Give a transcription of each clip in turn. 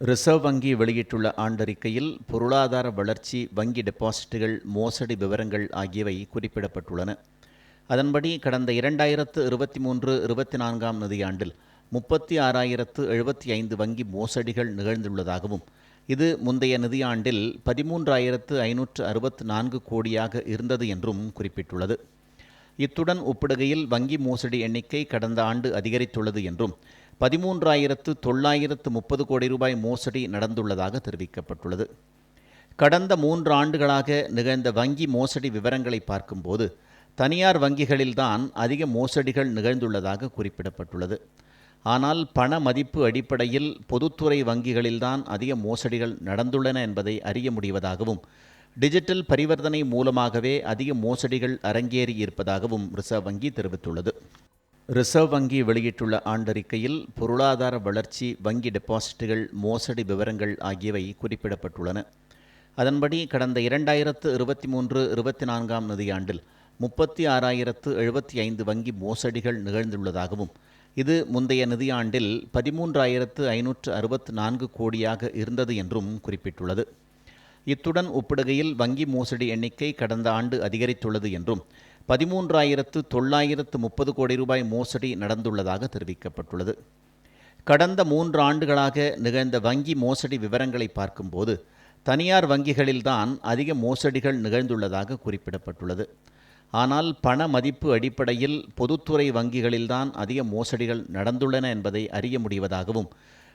Reserve வங்கி வெளியிட்டுள்ள ஆண்டறிக்கையில் பொருளாதார வளர்ச்சி வங்கி டெபாசிட்டுகள் மோசடி விவரங்கள் ஆகியவை குறிப்பிடப்பட்டுள்ளன. அதன்படி கடந்த இரண்டாயிரத்து இருபத்தி மூன்று இருபத்தி நான்காம் நிதியாண்டில் முப்பத்தி ஆறாயிரத்து எழுபத்தி ஐந்து வங்கி மோசடிகள் நிகழ்ந்துள்ளதாகவும் இது முந்தைய நிதியாண்டில் பதிமூன்றாயிரத்து ஐநூற்று அறுபத்து நான்கு கோடியாக இருந்தது என்றும் குறிப்பிட்டுள்ளது. இத்துடன் ஒப்பிடுகையில் வங்கி மோசடி எண்ணிக்கை கடந்த ஆண்டு அதிகரித்துள்ளது என்றும் பதிமூன்றாயிரத்து தொள்ளாயிரத்து முப்பது கோடி ரூபாய் மோசடி நடந்துள்ளதாக தெரிவிக்கப்பட்டுள்ளது. கடந்த மூன்று ஆண்டுகளாக நிகழ்ந்த வங்கி மோசடி விவரங்களை பார்க்கும்போது தனியார் வங்கிகளில்தான் அதிக மோசடிகள் நிகழ்ந்துள்ளதாக குறிப்பிடப்பட்டுள்ளது. ஆனால் பண மதிப்பு அடிப்படையில் பொதுத்துறை வங்கிகளில்தான் அதிக மோசடிகள் நடந்துள்ளன என்பதை அறிய முடிவதாகவும் டிஜிட்டல் பரிவர்த்தனை மூலமாகவே அதிக மோசடிகள் அரங்கேறி இருப்பதாகவும் ரிசர்வ் வங்கி தெரிவித்துள்ளது. ரிசர்வ் வங்கி வெளியிட்டுள்ள ஆண்டறிக்கையில் பொருளாதார வளர்ச்சி வங்கி டெபாசிட்டுகள் மோசடி விவரங்கள் ஆகியவை குறிப்பிடப்பட்டுள்ளன. அதன்படி கடந்த இரண்டாயிரத்து இருபத்தி மூன்று இருபத்தி நான்காம் நிதியாண்டில் முப்பத்தி ஆறாயிரத்து எழுபத்தி ஐந்து வங்கி மோசடிகள் நிகழ்ந்துள்ளதாகவும் இது முந்தைய நிதியாண்டில் பதிமூன்றாயிரத்து ஐநூற்று அறுபத்து நான்கு கோடியாக இருந்தது என்றும் குறிப்பிட்டுள்ளது. இத்துடன் ஒப்பிடுகையில் வங்கி மோசடி எண்ணிக்கை கடந்த ஆண்டு அதிகரித்துள்ளது என்றும் பதிமூன்றாயிரத்து தொள்ளாயிரத்து முப்பது கோடி ரூபாய் மோசடி நடந்துள்ளதாக தெரிவிக்கப்பட்டுள்ளது. கடந்த மூன்று ஆண்டுகளாக நிகழ்ந்த வங்கி மோசடி விவரங்களை பார்க்கும்போது தனியார் வங்கிகளில்தான் அதிக மோசடிகள் நிகழ்ந்துள்ளதாக குறிப்பிடப்பட்டுள்ளது. ஆனால் பண மதிப்பு அடிப்படையில் பொதுத்துறை வங்கிகளில்தான் அதிக மோசடிகள் நடந்துள்ளன என்பதை அறிய முடிவதாகவும்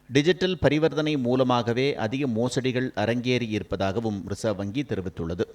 டிஜிட்டல் பரிவர்த்தனை மூலமாகவே அதிக மோசடிகள் அரங்கேறி இருப்பதாகவும் ரிசர்வ் வங்கி தெரிவித்துள்ளது.